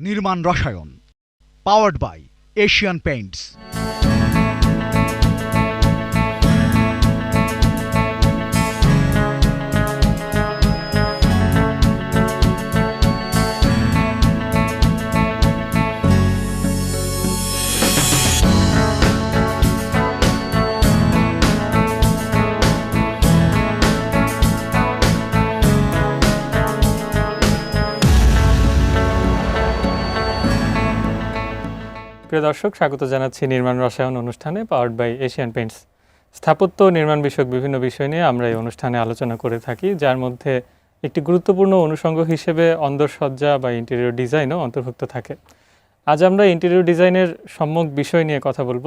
নির্মাণ রসায়ন powered by Asian Paints প্রিয় দর্শক, স্বাগত জানাচ্ছি নির্মাণ রসায়ন অনুষ্ঠানে পাওয়ার্ড বাই এশিয়ান পেইন্টস স্থাপত্য নির্মাণ বিষয়ক বিভিন্ন বিষয় নিয়ে আমরা এই অনুষ্ঠানে আলোচনা করে থাকি, যার মধ্যে একটি গুরুত্বপূর্ণ অনুষঙ্গ হিসেবে অন্দরসজ্জা বা ইন্টেরিয়র ডিজাইনও অন্তর্ভুক্ত থাকে। আজ আমরা ইন্টেরিয়র ডিজাইনের সম্যক বিষয় নিয়ে কথা বলব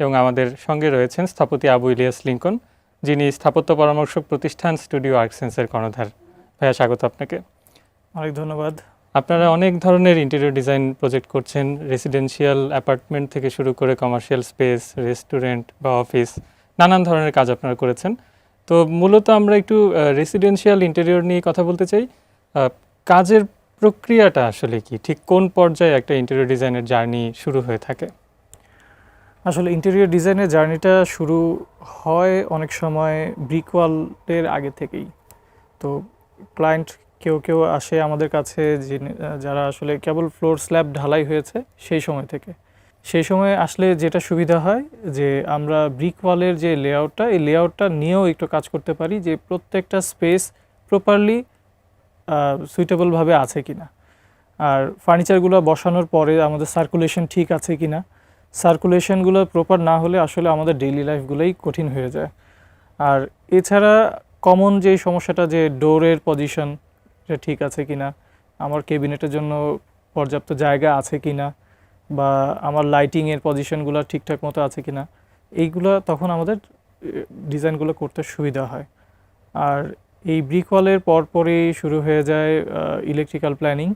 এবং আমাদের সঙ্গে রয়েছেন স্থপতি আবু ইলিয়াস লিঙ্কন, যিনি স্থাপত্য পরামর্শক প্রতিষ্ঠান স্টুডিও আর্টসেন্সের কর্ণধার। ভাইয়া, স্বাগত আপনাকে। অনেক ধন্যবাদ। আপনারা অনেক ধরনের ইন্টেরিয়র ডিজাইন প্রজেক্ট করছেন রেসিডেন্সিয়াল অ্যাপার্টমেন্ট থেকে শুরু করে কমার্শিয়াল স্পেস রেস্টুরেন্ট বা অফিস নানান ধরনের কাজ আপনারা করেছেন। তো মূলত আমরা একটু রেসিডেন্সিয়াল ইন্টেরিয়র নিয়ে কথা বলতে চাই। কাজের প্রক্রিয়াটা আসলে কি? ঠিক কোন পর্যায়ে একটা ইন্টেরিয়র ডিজাইনের জার্নি শুরু হয়ে থাকে? আসলে ইন্টেরিয়র ডিজাইনের জার্নিটা শুরু হয় অনেক সময় ব্রিকওয়ালের আগে থেকেই। তো ক্লায়েন্ট কেউ কেউ আসে আমাদের কাছে যারা আসলে কেবল ফ্লোর স্ল্যাব ঢালাই হয়েছে সেই সময় থেকে। সেই সময় আসলে যেটা সুবিধা হয় যে আমরা ব্রিক ওয়ালের যে লেআউটটা এই লেআউটটা নিয়েও একটু কাজ করতে পারি যে প্রত্যেকটা স্পেস প্রপারলি সুইটেবলভাবে আছে কি না আর ফার্নিচারগুলো বসানোর পরে আমাদের সার্কুলেশন ঠিক আছে কি না সার্কুলেশনগুলো প্রপার না হলে আসলে আমাদের ডেইলি লাইফগুলোই কঠিন হয়ে যায়। আর এছাড়া কমন যে সমস্যাটা যে ডোরের পজিশন এটা ঠিক আছে কি না আমার কেবিনেটের জন্য পর্যাপ্ত জায়গা আছে কি না বা আমার লাইটিংয়ের পজিশনগুলো ঠিকঠাক মতো আছে কিনা? এইগুলো তখন আমাদের ডিজাইনগুলো করতে সুবিধা হয়। আর এই ব্রিকওয়ালের পরপরই শুরু হয়ে যায় electrical planning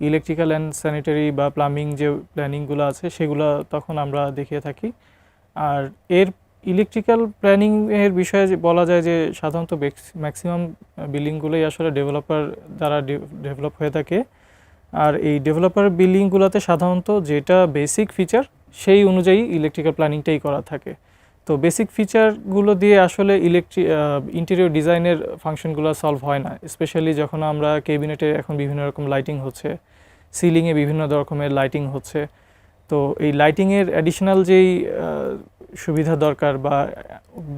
electrical and sanitary বা প্লাম্বিং যে প্ল্যানিংগুলো আছে, সেগুলো তখন আমরা দেখিয়ে থাকি। আর এর ইলেকট্রিক্যাল প্ল্যানিং এর বিষয়ে বলা যায় যে সাধারণত ম্যাক্সিমাম বিল্ডিংগুলোই আসলে ডেভেলপার দ্বারা ডেভেলপ হয়ে থাকে। আর এই ডেভেলপার বিল্ডিংগুলোতে সাধারণত যেটা বেসিক ফিচার সেই অনুযায়ী ইলেকট্রিক্যাল প্ল্যানিংটাই করা থাকে। তো বেসিক ফিচারগুলো দিয়ে আসলে ইলেকট্রি ইন্টেরিয়র ডিজাইনের ফাংশনগুলো সলভ হয় না। স্পেশালি যখন আমরা কেবিনেটে এখন বিভিন্ন রকম লাইটিং হচ্ছে সিলিংয়ে বিভিন্ন রকমের লাইটিং হচ্ছে। তো এই লাইটিংয়ের অ্যাডিশনাল যেই সুবিধা দরকার বা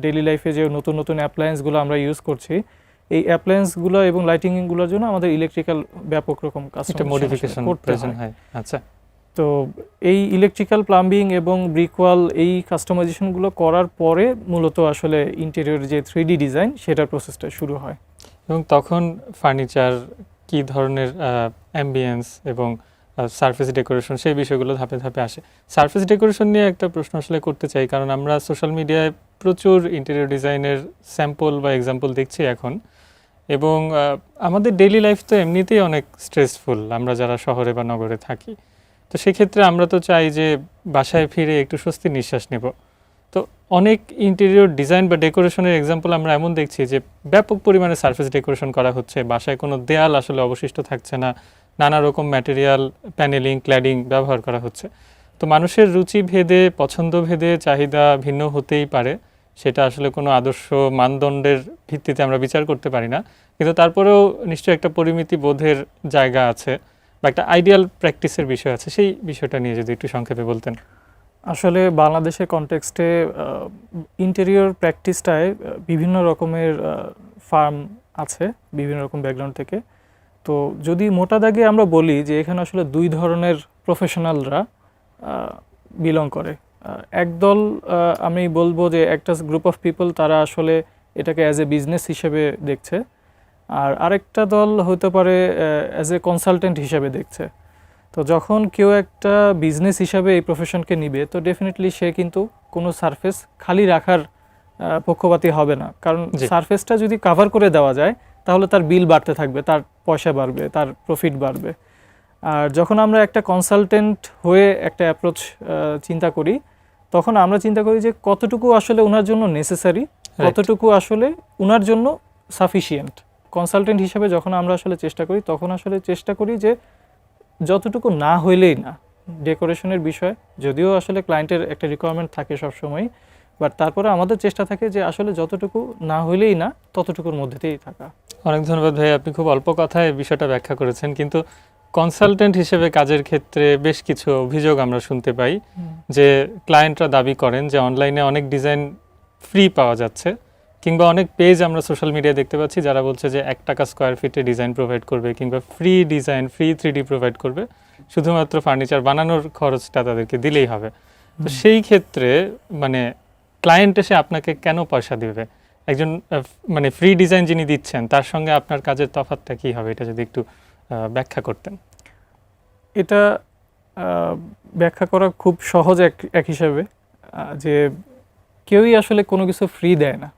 ডেলি লাইফে যে নতুন নতুন অ্যাপ্লায়েন্সগুলো আমরা ইউজ করছি এই অ্যাপ্লায়েন্সগুলো এবং লাইটিংগুলোর জন্য আমাদের ইলেকট্রিক্যাল ব্যাপক রকম একটা মডিফিকেশন প্রয়োজন হয়। আচ্ছা। তো এই ইলেকট্রিক্যাল প্লাম্বিং এবং ব্রিকওয়াল এই কাস্টমাইজেশনগুলো করার পরে মূলত আসলে ইন্টেরিয়র যে থ্রি ডিজাইন সেটার প্রসেসটা শুরু হয়। এবং তখন ফার্নিচার কি ধরনের অ্যাম্বিয়েন্স এবং সারফেস ডেকোরেশন সেই বিষয়গুলো ধাপে ধাপে আসে। সারফেস ডেকোরেশন নিয়ে একটা প্রশ্ন আসলে করতে চাই, কারণ আমরা সোশ্যাল মিডিয়ায় প্রচুর ইন্টেরিয়র ডিজাইনের স্যাম্পল বা এক্সাম্পল দেখছি এখন। এবং আমাদের ডেইলি লাইফ তো এমনিতেই অনেক স্ট্রেসফুল আমরা যারা শহরে বা নগরে থাকি। তো সেক্ষেত্রে আমরা তো চাই যে বাসায় ফিরে একটু স্বস্তি নিঃশ্বাস নেব। তো অনেক ইন্টেরিয়র ডিজাইন বা ডেকোরেশনের এক্সাম্পল আমরা এমন দেখছি যে ব্যাপক পরিমাণে সারফেস ডেকোরেশন করা হচ্ছে, বাসায় কোনো দেয়াল আসলে অবশিষ্ট থাকছে না নানা রকম ম্যাটেরিয়াল প্যানেলিং ক্ল্যাডিং ব্যবহার করা হচ্ছে। তো মানুষের রুচি ভেদে, পছন্দ ভেদে চাহিদা ভিন্ন হতেই পারে। সেটা আসলে কোনো আদর্শ মানদণ্ডের ভিত্তিতে আমরা বিচার করতে পারি না। কিন্তু তারপরেও নিশ্চয়ই একটা পরিমিতি বোধের জায়গা আছে বা একটা আইডিয়াল প্র্যাকটিসের বিষয় আছে। সেই বিষয়টা নিয়ে যদি একটু সংক্ষেপে বলতেন। আসলে বাংলাদেশের কনটেক্সটে ইন্টেরিয়র প্র্যাকটিসটায় বিভিন্ন রকমের ফার্ম আছে, বিভিন্ন রকম ব্যাকগ্রাউন্ড থেকে। তো যদি মোটা দাগে আমরা বলি যে এখানে আসলে দুই ধরনের প্রফেশনালরা বিলং করে। একদল আমি বলব যে একটা গ্রুপ অফ পিপল তারা আসলে এটাকে অ্যাজ এ বিজনেস হিসেবে দেখছে। আর আরেকটা দল হতে পারে অ্যাজ এ কনসালটেন্ট হিসেবে দেখছে। তো যখন কেউ একটা বিজনেস হিসাবে এই প্রফেশনকে নিবে তো ডেফিনেটলি সে কিন্তু কোনো সারফেস খালি রাখার পক্ষপাতী হবে না। কারণ। সারফেসটা যদি কাভার করে দেওয়া যায় তাহলে তার বিল বাড়তে থাকবে তার পয়সা বাড়বে তার প্রফিট বাড়বে। আর যখন আমরা একটা কনসালটেন্ট হয়ে একটা অ্যাপ্রোচ চিন্তা করি তখন আমরা চিন্তা করি যে কতটুকু আসলে ওনার জন্য নেসেসারি কতটুকু আসলে ওনার জন্য সাফিসিয়েন্ট কনসালটেন্ট হিসেবে যখন আমরা আসলে চেষ্টা করি তখন আসলে চেষ্টা করি যে যতটুকু না হইলেই না ডেকোরেশনের বিষয় যদিও আসলে ক্লায়েন্টের একটা রিকোয়ারমেন্ট থাকে সবসময় বাট তারপরে আমাদের চেষ্টা থাকে যে আসলে যতটুকু না হইলেই না ততটুকুর মধ্যেতেই থাকা। অনেক ধন্যবাদ ভাই আপনি খুব অল্প কথায় বিষয়টা ব্যাখ্যা করেছেন কিন্তু কনসালটেন্ট হিসেবে কাজের ক্ষেত্রে বেশ কিছু অভিযোগ আমরা শুনতে পাই যে ক্লায়েন্টরা দাবি করেন যে অনলাইনে অনেক ডিজাইন ফ্রি পাওয়া যাচ্ছে কিংবা অনেক পেজ আমরা সোশ্যাল মিডিয়ায় দেখতে পাচ্ছি যারা বলছে যে এক টাকা স্কোয়ার ফিটে ডিজাইন প্রোভাইড করবে কিংবা free design free three provide করবে শুধুমাত্র ফার্নিচার বানানোর খরচটা তাদেরকে দিলেই হবে। তো সেই ক্ষেত্রে মানে ক্লায়েন্ট এসে আপনাকে কেন পয়সা দিবে? একজন মানে ফ্রি ডিজাইন যিনি দিচ্ছেন, তার সঙ্গে আপনার কাজের তফাৎটা কি হবে? এটা যদি একটু ব্যাখ্যা করতেন। এটা ব্যাখ্যা করা খুব সহজ এক এক হিসাবে যে কেউই আসলে কোনো কিছু ফ্রি দেয় না।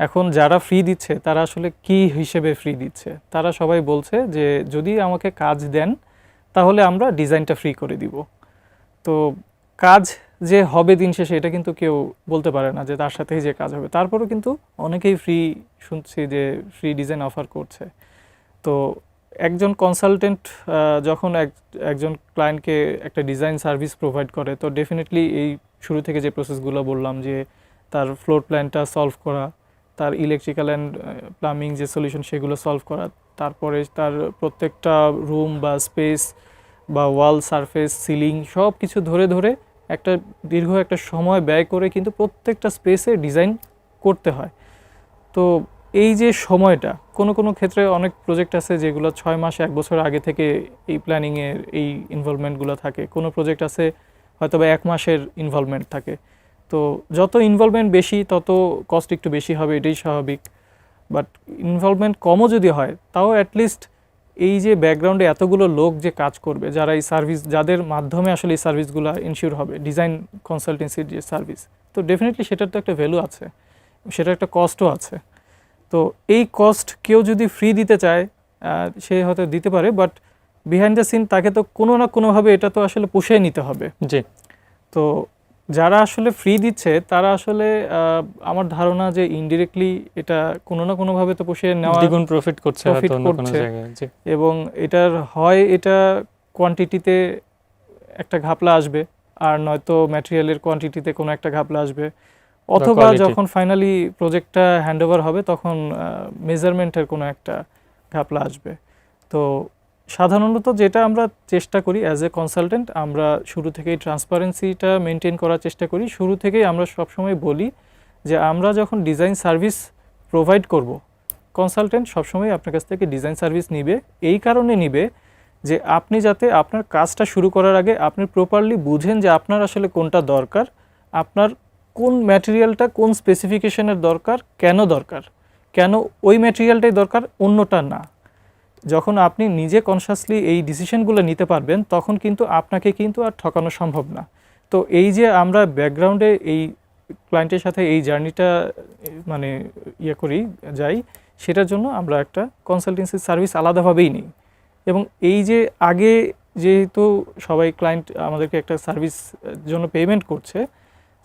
এখন যারা ফ্রি দিচ্ছে, তারা আসলে কি হিসেবে ফ্রি দিচ্ছে? তারা সবাই বলছে যে, যদি আমাকে কাজ দেন, তাহলে আমরা ডিজাইনটা ফ্রি করে দিব। তো কাজ যে হবে দিন শেষে, এটা কিন্তু কেউ বলতে পারে না যে তার সাথেই যে কাজ হবে। তারপরেও কিন্তু অনেকেই ফ্রি শুনছি যে ফ্রি ডিজাইন অফার করছে। তো একজন কনসালটেন্ট যখন এক, একজন ক্লায়েন্টকে একটা ডিজাইন সার্ভিস প্রোভাইড করে, তো ডেফিনেটলি এই শুরু থেকে যে প্রসেসগুলো বললাম যে তার ফ্লোর প্ল্যানটা সলভ করা, তার ইলেকট্রিক্যাল অ্যান্ড প্লাম্বিং যে সলিউশন সেগুলো সলভ করা, তারপরে তার প্রত্যেকটা রুম বা স্পেস বা ওয়াল সারফেস সিলিং সব কিছু ধরে ধরে একটা দীর্ঘ একটা সময় ব্যয় করে কিন্তু প্রত্যেকটা স্পেসে ডিজাইন করতে হয়। তো এই যে সময়টা, কোনো কোনো ক্ষেত্রে অনেক প্রজেক্ট আছে যেগুলো ছয় মাস, এক বছর আগে থেকে এই প্ল্যানিংয়ের এই ইনভলভমেন্টগুলো থাকে। কোনো প্রজেক্ট আছে হয়তো বা এক মাসের ইনভলভমেন্ট থাকে। তো যত ইনভলভমেন্ট বেশি, তত কস্ট একটু বেশি হবে, এটাই স্বাভাবিক। বাট ইনভলভমেন্ট কমও যদি হয়, তাও অ্যাটলিস্ট এই যে ব্যাকগ্রাউন্ডে এতগুলো লোক যে কাজ করবে যারা এই সার্ভিস যাদের মাধ্যমে আসলে এই সার্ভিসগুলো ইনশিওর হবে ডিজাইন কনসালটেন্সির যে সার্ভিস তো ডেফিনেটলি সেটার তো একটা ভ্যালু আছে সেটার একটা কস্টও আছে। তো এই কস্ট কেউ যদি ফ্রি দিতে চায় সে হয়তো দিতে পারে বাট বিহাইন্ড দ্য সিন তাকে তো কোনো না কোনোভাবে এটা তো আসলে পুষিয়ে নিতে হবে। জি। তো যারা আসলে ফ্রি দিচ্ছে তারা আসলে আমার ধারণা যে ইনডিরেক্টলি এটা কোনো না কোনোভাবে তো পুষিয়ে নেওয়া দ্বিগুণ প্রফিট করছে Profit হয়তো অন্য কোনো করছে। জায়গায় জি। এবং এটার হয় এটা কোয়ান্টিটিতে একটা ঘাপলা আসবে আর নয়তো ম্যাটেরিয়ালের কোয়ান্টিটিতে কোনো একটা ঘাপলা আসবে। অথবা যখন ফাইনালি প্রজেক্টটা হ্যান্ডওভার হবে তখন মেজারমেন্টের কোনো একটা ঘাপলা আসবে। তো সাধারণত যেটা আমরা চেষ্টা করি অ্যাজ এ কনসালটেন্ট আমরা শুরু থেকেই ট্রান্সপারেন্সিটা মেনটেন করার চেষ্টা করি। শুরু থেকেই আমরা সবসময় বলি যে আমরা যখন ডিজাইন সার্ভিস প্রোভাইড করব কনসালটেন্ট সবসময় আপনার কাছ থেকে ডিজাইন সার্ভিস নিবে। এই কারণে নিবে যে আপনি যাতে আপনার কাজটা শুরু করার আগে আপনি প্রপারলি বুঝেন যে আপনার আসলে কোনটা দরকার, আপনার কোন ম্যাটেরিয়ালটা কোন স্পেসিফিকেশনের দরকার, কেন দরকার, কেন ওই ম্যাটেরিয়ালটাই দরকার, অন্যটা না। যখন আপনি নিজে কনসাসলি এই ডিসিশনগুলো নিতে পারবেন, তখন কিন্তু আপনাকে কিন্তু আর ঠকানো সম্ভব না। তো এই যে আমরা ব্যাকগ্রাউন্ডে এই ক্লায়েন্টের সাথে এই জার্নিটা মানে ইয়ে করি, যাই, সেটার জন্য আমরা একটা কনসালটেন্সি সার্ভিস আলাদাভাবেই নিই। এবং এই যে আগে যেহেতু সবাই ক্লায়েন্ট আমাদেরকে একটা সার্ভিস জন্য পেমেন্ট করছে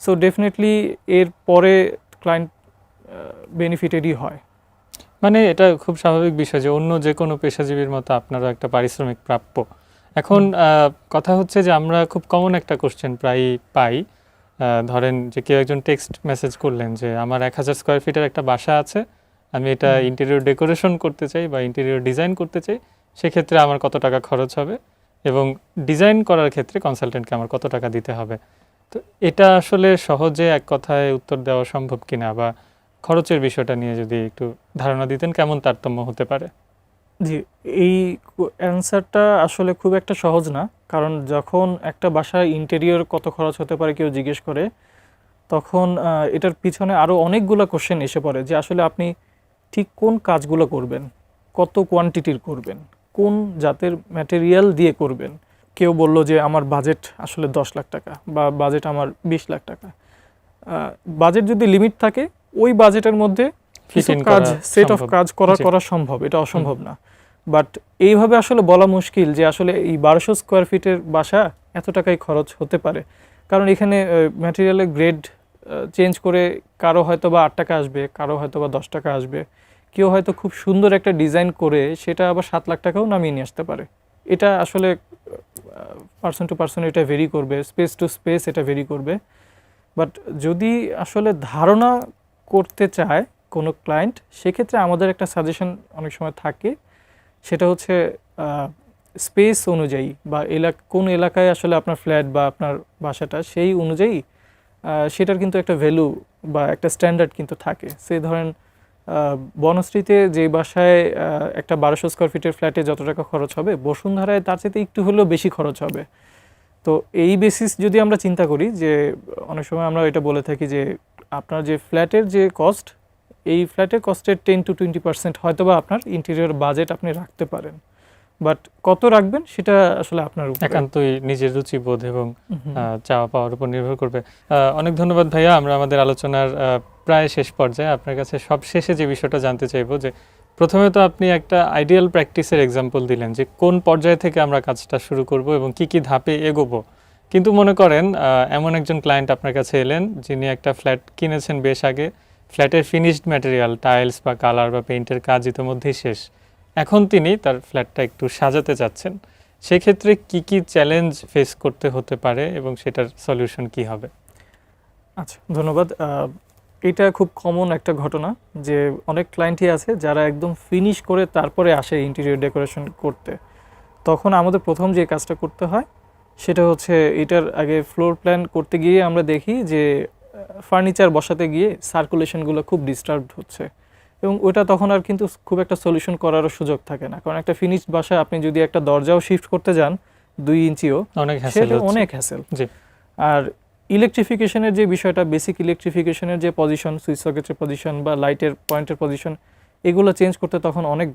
সো ডেফিনেটলি এর পরে ক্লায়েন্ট বেনিফিটেডই হয়। মানে এটা খুব স্বাভাবিক বিষয় যে অন্য যে কোনো পেশাজীবীর মতো আপনারও একটা পারিশ্রমিক প্রাপ্য। এখন কথা হচ্ছে যে আমরা খুব কমন একটা কোশ্চেন প্রায়ই পাই। ধরেন যে কেউ একজন টেক্সট মেসেজ করলেন যে আমার এক হাজার স্কোয়ার ফিটের একটা বাসা আছে আমি এটা ইন্টেরিয়র ডেকোরেশন করতে চাই বা ইন্টেরিয়র ডিজাইন করতে চাই সেক্ষেত্রে আমার কত টাকা খরচ হবে? এবং ডিজাইন করার ক্ষেত্রে কনসালটেন্টকে আমার কত টাকা দিতে হবে? তো এটা আসলে সহজে এক কথায় উত্তর দেওয়া সম্ভব কিনা বা খরচের বিষয়টা নিয়ে যদি একটু ধারণা দিতেন, কেমন তারতম্য হতে পারে? জি, এই অ্যান্সারটা আসলে খুব একটা সহজ না। কারণ যখন একটা বাসায় ইন্টেরিয়র কত খরচ হতে পারে কেউ জিজ্ঞেস করে, তখন এটার পিছনে আরও অনেকগুলো কোশ্চেন এসে পড়ে যে আসলে আপনি ঠিক কোন কাজগুলো করবেন? কত কোয়ান্টিটির করবেন? কোন জাতের ম্যাটেরিয়াল দিয়ে করবেন? কেউ বলল যে আমার বাজেট আসলে দশ লাখ টাকা বা বাজেট আমার বিশ লাখ টাকা। বাজেট যদি লিমিট থাকে ওই বাজেটের মধ্যে কিছু কাজ সেট অফ কাজ করা করা সম্ভব এটা অসম্ভব না। বাট এইভাবে আসলে বলা মুশকিল যে আসলে এই বারোশো স্কোয়ার ফিটের বাসা এত টাকাই খরচ হতে পারে। কারণ এখানে ম্যাটেরিয়ালের গ্রেড চেঞ্জ করে কারও হয়তো বা আট টাকা আসবে কারও হয়তো বা দশ টাকা আসবে। কেউ হয়তো খুব সুন্দর একটা ডিজাইন করে সেটা আবার সাত লাখ টাকাও নামিয়ে নিয়ে আসতে পারে। এটা আসলে পার্সন টু পার্সন এটা ভেরি করবে স্পেস টু স্পেস এটা ভেরি করবে। বাট যদি আসলে ধারণা করতে চায় কোনো ক্লায়েন্ট সেক্ষেত্রে আমাদের একটা সাজেশন অনেক সময় থাকে। সেটা হচ্ছে স্পেস অনুযায়ী বা এলাকা, কোন এলাকায় আসলে আপনার ফ্ল্যাট বা আপনার বাসাটা, সেই অনুযায়ী সেটার কিন্তু একটা ভ্যালু বা একটা স্ট্যান্ডার্ড কিন্তু থাকে। সেই ধরেন বনশ্রীতে যে বাসায় একটা বারোশো স্কোয়ার ফিটের ফ্ল্যাটে যত টাকা খরচ হবে, বসুন্ধরায় তার চাইতে একটু হলেও বেশি খরচ হবে। তো এই বেসিস যদি আমরা চিন্তা করি যে, অনেক সময় আমরা এটা বলে থাকি যে আপনার যে ফ্ল্যাটের যে কস্ট এই ফ্ল্যাটের কস্টের টেন টু টোয়েন্টি পার্সেন্ট হয়তো বা আপনার ইন্টেরিয়র বাজেট আপনি রাখতে পারেন। বাট কত রাখবেন সেটা আসলে আপনার একান্তই নিজের রুচিবোধ এবং আহ, চাওয়া পাওয়ার উপর নির্ভর করবে। অনেক ধন্যবাদ ভাইয়া। আমরা আমাদের আলোচনার প্রায় শেষ পর্যায়ে আপনার কাছে সব শেষে যে বিষয়টা জানতে চাইব যে প্রথমে তো আপনি একটা আইডিয়াল প্র্যাকটিসের এক্সাম্পল দিলেন যে কোন পর্যায় থেকে আমরা কাজটা শুরু করব এবং কি কি ধাপে এগোবো। কিন্তু মনে করেন এমন একজন ক্লায়েন্ট আপনার কাছে এলেন যিনি একটা ফ্ল্যাট কিনেছেন বেশ আগে। ফ্ল্যাটের ফিনিশড ম্যাটেরিয়াল টাইলস বা কালার বা পেইন্টের কাজ ইতিমধ্যেই শেষ। এখন তিনি তার ফ্ল্যাটটা একটু সাজাতে চাচ্ছেন। সেক্ষেত্রে কি কি চ্যালেঞ্জ ফেস করতে হতে পারে এবং সেটার সলিউশন কি হবে? আচ্ছা ধন্যবাদ। এটা খুব কমন একটা ঘটনা যে অনেক ক্লায়েন্টই আছে যারা একদম ফিনিশ করে তারপরে আসে ইন্টেরিয়র ডেকোরেশন করতে। তখন আমাদের প্রথম যে কাজটা করতে হয় সেটা হচ্ছে এটার আগে ফ্লোর প্ল্যান করতে গিয়ে আমরা দেখি যে ফার্নিচার বসাতে গিয়ে সার্কুলেশনগুলো খুব ডিস্টার্বড হচ্ছে। এবং ওটা তখন আর কিন্তু খুব একটা সলিউশন করারও সুযোগ থাকে না। কারণ একটা ফিনিশড বাসায় আপনি যদি একটা দরজাও শিফট করতে যান দুই ইঞ্চিও অনেক হ্যাসেল অনেক হ্যাসেল জি। আর ইলেকট্রিফিকেশনের যে বিষয়টা বেসিক ইলেকট্রিফিকেশনের যে পজিশন সুইচ সকেটের পজিশন বা লাইটের পয়েন্টের পজিশন এগুলো চেঞ্জ করতে তখন অনেক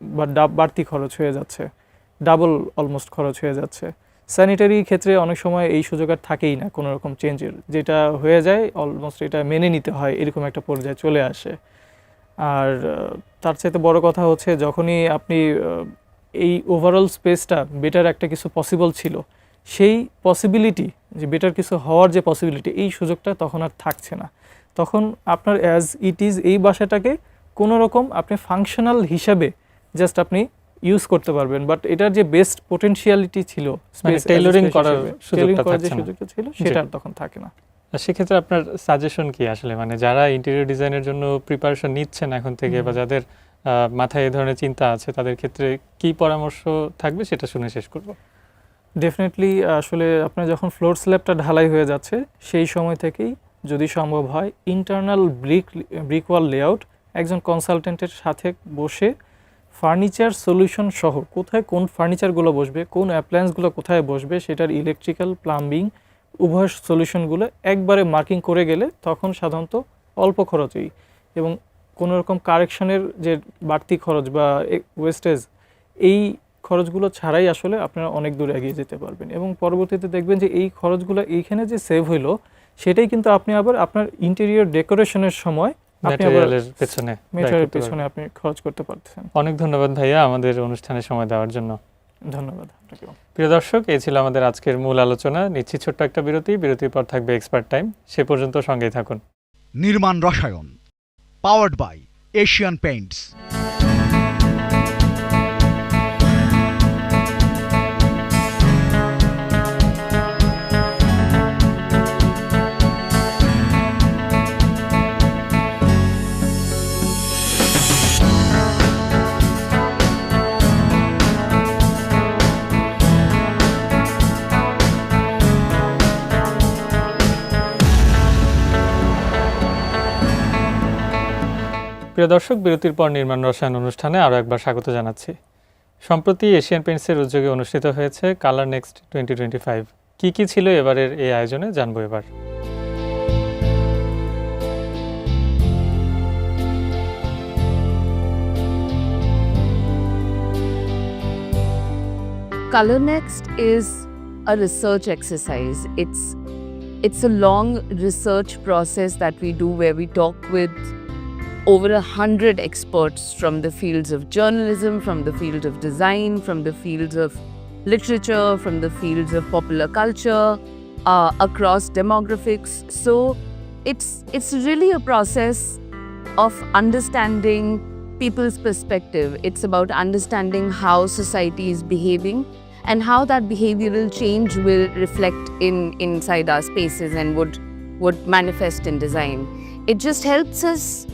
বা বাড়তি খরচ হয়ে যাচ্ছে। ডাবল অলমোস্ট খরচ হয়ে যাচ্ছে। স্যানিটারি ক্ষেত্রে অনেক সময় এই সুযোগ আর থাকেই না কোনো রকম চেঞ্জের যেটা হয়ে যায় অলমোস্ট এটা মেনে নিতে হয়, এরকম একটা পর্যায়ে চলে আসে। আর তার চাইতে বড় কথা হচ্ছে যখনই আপনি এই ওভারঅল স্পেসটা বেটার একটা কিছু পসিবল ছিল, সেই পসিবিলিটি যে বেটার কিছু হওয়ার যে পসিবিলিটি এই সুযোগটা তখন আর থাকছে না। তখন আপনার অ্যাজ ইট ইজ এই বাসাটাকে কোনো রকম আপনি ফাংশনাল হিসাবে জাস্ট আপনি ইউজ করতে পারবেন বাট এটার যে বেস্ট পোটেনশিয়ালিটি ছিল মানে a tailoring space করার সুযোগটা ছিল সেটা তখন থাকে না। সেক্ষেত্রে আপনার সাজেশন কি আসলে? মানে যারা ইন্টেরিয়র ডিজাইনের জন্য প্রিপারেশন নিচ্ছেন এখন থেকে বা যাদের মাথায় এই ধরনের চিন্তা আছে তাদের ক্ষেত্রে কি পরামর্শ থাকবে সেটা শুনে শেষ করব। ডেফিনেটলি আসলে আপনার যখন ফ্লোর স্ল্যাবটা ঢালাই হয়ে যাচ্ছে সেই সময় থেকেই যদি সম্ভব হয় internal brick brick wall layout একজন কনসালটেন্টের সাথে বসে ফার্নিচার সলিউশন সহ, কোথায় কোন ফার্নিচারগুলো বসবে, কোন অ্যাপ্লায়েন্সগুলো কোথায় বসবে, সেটার ইলেকট্রিক্যাল প্লাম্বিং উভয় সলিউশনগুলো একবারে মার্কিং করে গেলে তখন সাধারণত অল্প খরচেই। এবং কোনো রকম কারেকশনের যে বাড়তি খরচ বা ওয়েস্টেজ এই খরচগুলো ছাড়াই আসলে আপনারা অনেক দূর এগিয়ে যেতে পারবেন। এবং পরবর্তীতে দেখবেন যে এই খরচগুলো এইখানে যে সেভ হইল, সেটাই কিন্তু আপনি আবার আপনার ইন্টেরিয়র ডেকোরেশনের সময় ম্যাটেরিয়ালের পেছনে আপনি খরচ করতে পারতেছেন। অনেক ধন্যবাদ ভাইয়া আমাদের অনুষ্ঠানে সময় দেওয়ার জন্য। ধন্যবাদ আপনাকেও। প্রিয় দর্শক এই ছিল আমাদের আজকের মূল আলোচনা। নিচ্ছি ছোট্ট একটা বিরতি। বিরতির পর থাকবে এক্সপার্ট টাইম সে পর্যন্ত সঙ্গেই থাকুন। নির্মাণ রসায়ন পাওয়ার্ড বাই এশিয়ান পেইন্টস প্রিয় দর্শক, বিরতির পর নির্মাণ রসায়ন অনুষ্ঠানে আরও একবার স্বাগত জানাচ্ছি। সম্প্রতি এশিয়ান পেইন্টসের উদ্যোগে অনুষ্ঠিত হয়েছে colour next twenty twenty five. কী কী ছিল এবারের এই আয়োজনে জানব এবার। Color Next is a research exercise. It's it's a long research process that we do where we talk with over a hundred experts from the fields of journalism, from the field of design, from the fields of literature, from the fields of popular culture, uh, across demographics. So it's it's really a process of understanding people's perspective. It's about understanding how society is behaving and how that behavioral change will reflect in inside our spaces and would would manifest in design. It just helps us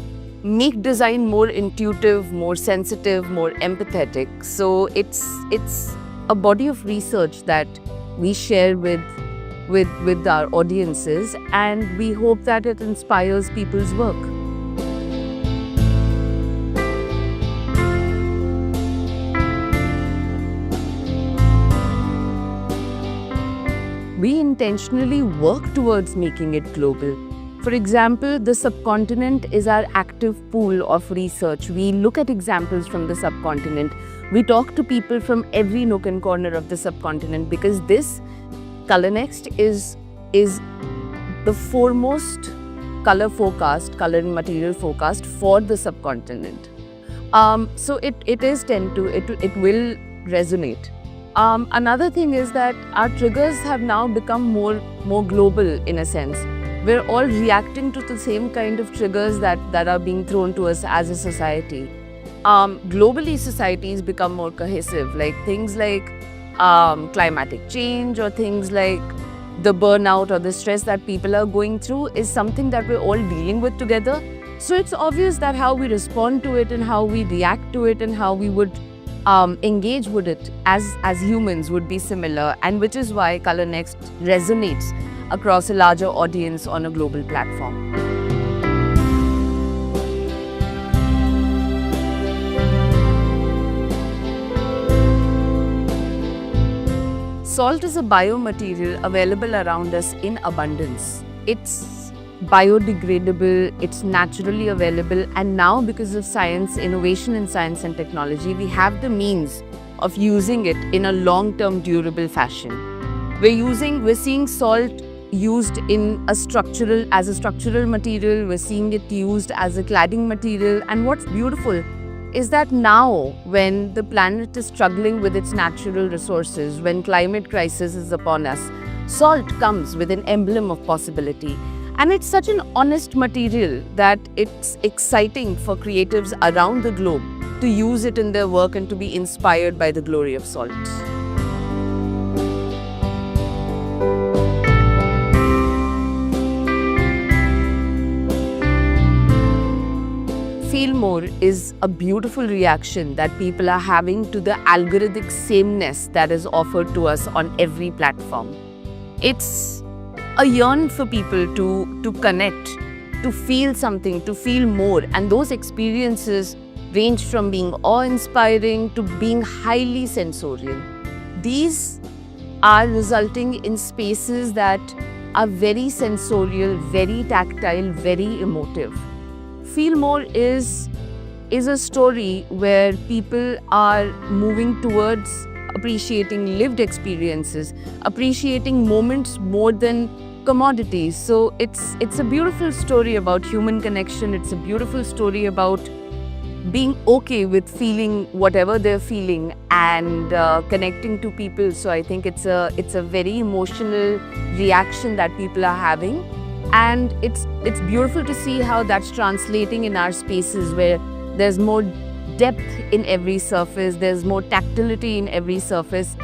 make design more intuitive, more sensitive, more empathetic. So it's it's a body of research that we share with with with our audiences and we hope that it inspires people's work. we intentionally work towards making it global. For example, the subcontinent is our active pool of research. We look at examples from the subcontinent. We talk to people from every nook and corner of the subcontinent because this Color Next is, is the foremost color forecast, color and material forecast for the subcontinent. Um, so it, it is tend to, it, it will resonate. Um, another thing is that our triggers have now become more more global in a sense. We're all reacting to the same kind of triggers that, that are being thrown to us as a society. Um, globally, societies become more cohesive, like things like um, climatic change or things like the burnout or the stress that people are going through is something that we're all dealing with together. So it's obvious that how we respond to it and how we react to it and how we would um, engage with it as, as humans would be similar, and which is why Color Next resonates across a larger audience on a global platform. Salt is a biomaterial available around us in abundance. It's biodegradable, it's naturally available, and now because of science, innovation in science and technology, we have the means of using it in a long-term durable fashion. We're using, we're seeing salt used in a structural, as a structural material, we're seeing it used as a cladding material, and what's beautiful is that now when the planet is struggling with its natural resources, when climate crisis is upon us, salt comes with an emblem of possibility. And it's such an honest material that it's exciting for creatives around the globe to use it in their work and to be inspired by the glory of salt. Feel more is a beautiful reaction that people are having to the algorithmic sameness that is offered to us on every platform. It's a yearn for people to to connect to feel something to feel more. And those experiences range from being awe-inspiring to being highly sensorial. These are resulting in spaces that are very sensorial very tactile very emotive feel more is is a story where people are moving towards appreciating lived experiences, appreciating moments more than commodities. So it's it's a beautiful story about human connection. It's a beautiful story about being okay with feeling whatever they're feeling and uh, connecting to people. So I think it's a it's a very emotional reaction that people are having, and it's it's beautiful to see how that's translating in our spaces where there's more depth in every surface, there's more tactility in every surface.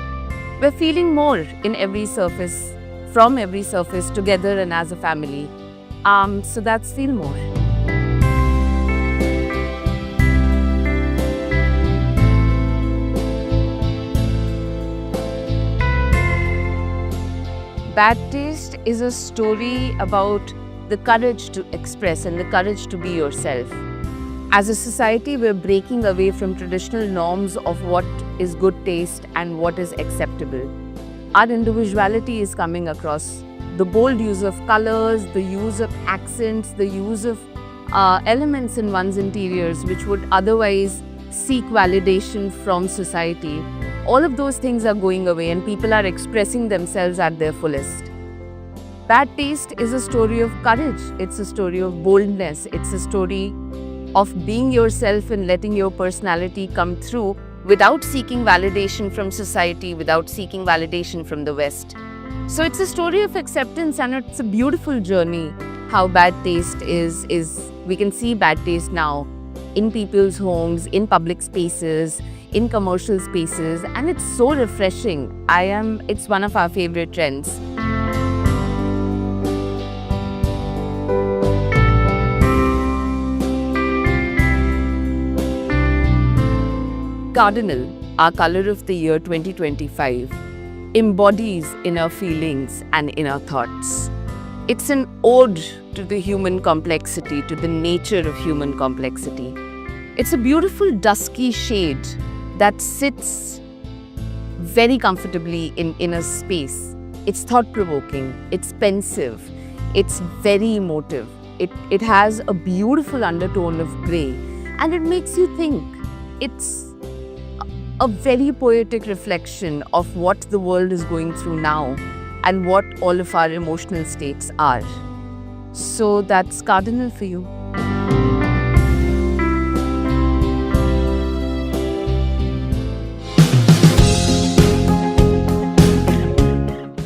We're feeling more in every surface, from every surface, together and as a family. Um, so that's Feel More. Bad Taste is a story about the courage to express and the courage to be yourself. As a society, we're breaking away from traditional norms of what is good taste and what is acceptable. Our individuality is coming across. The bold use of colors, the use of accents, the use of uh, elements in one's interiors which would otherwise seek validation from society. All of those things are going away and people are expressing themselves at their fullest. Bad Taste is a story of courage, it's a story of boldness, it's a story of being yourself and letting your personality come through without seeking validation from society, without seeking validation from the West. So it's a story of acceptance and it's a beautiful journey how bad taste is is we can see bad taste now in people's homes, in public spaces, in commercial spaces, and it's so refreshing. I am, it's one of our favorite trends. Cardinal, our color of the year 2025, embodies inner feelings and inner thoughts. It's an ode to the human complexity, to the nature of human complexity. It's a beautiful dusky shade that sits very comfortably in in a space. It's thought provoking, it's pensive, it's very emotive. It, it has a beautiful undertone of grey and it makes you think. It's a very poetic reflection of what the world is going through now and what all of our emotional states are. So that's cardinal for you.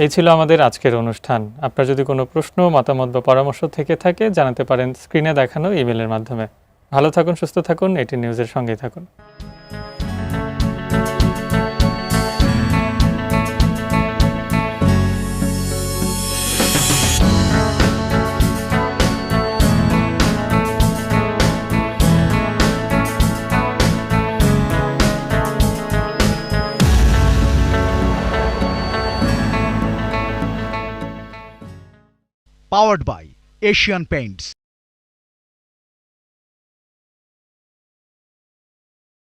এই ছিল আমাদের আজকের অনুষ্ঠান। আপনার যদি কোনো প্রশ্ন, মতামত বা পরামর্শ থেকে থাকে, জানাতে পারেন স্ক্রিনে দেখানো ইমেলের মাধ্যমে। ভালো থাকুন, সুস্থ থাকুন, এটি নিউজের সঙ্গেই থাকুন। Powered by Asian Paints.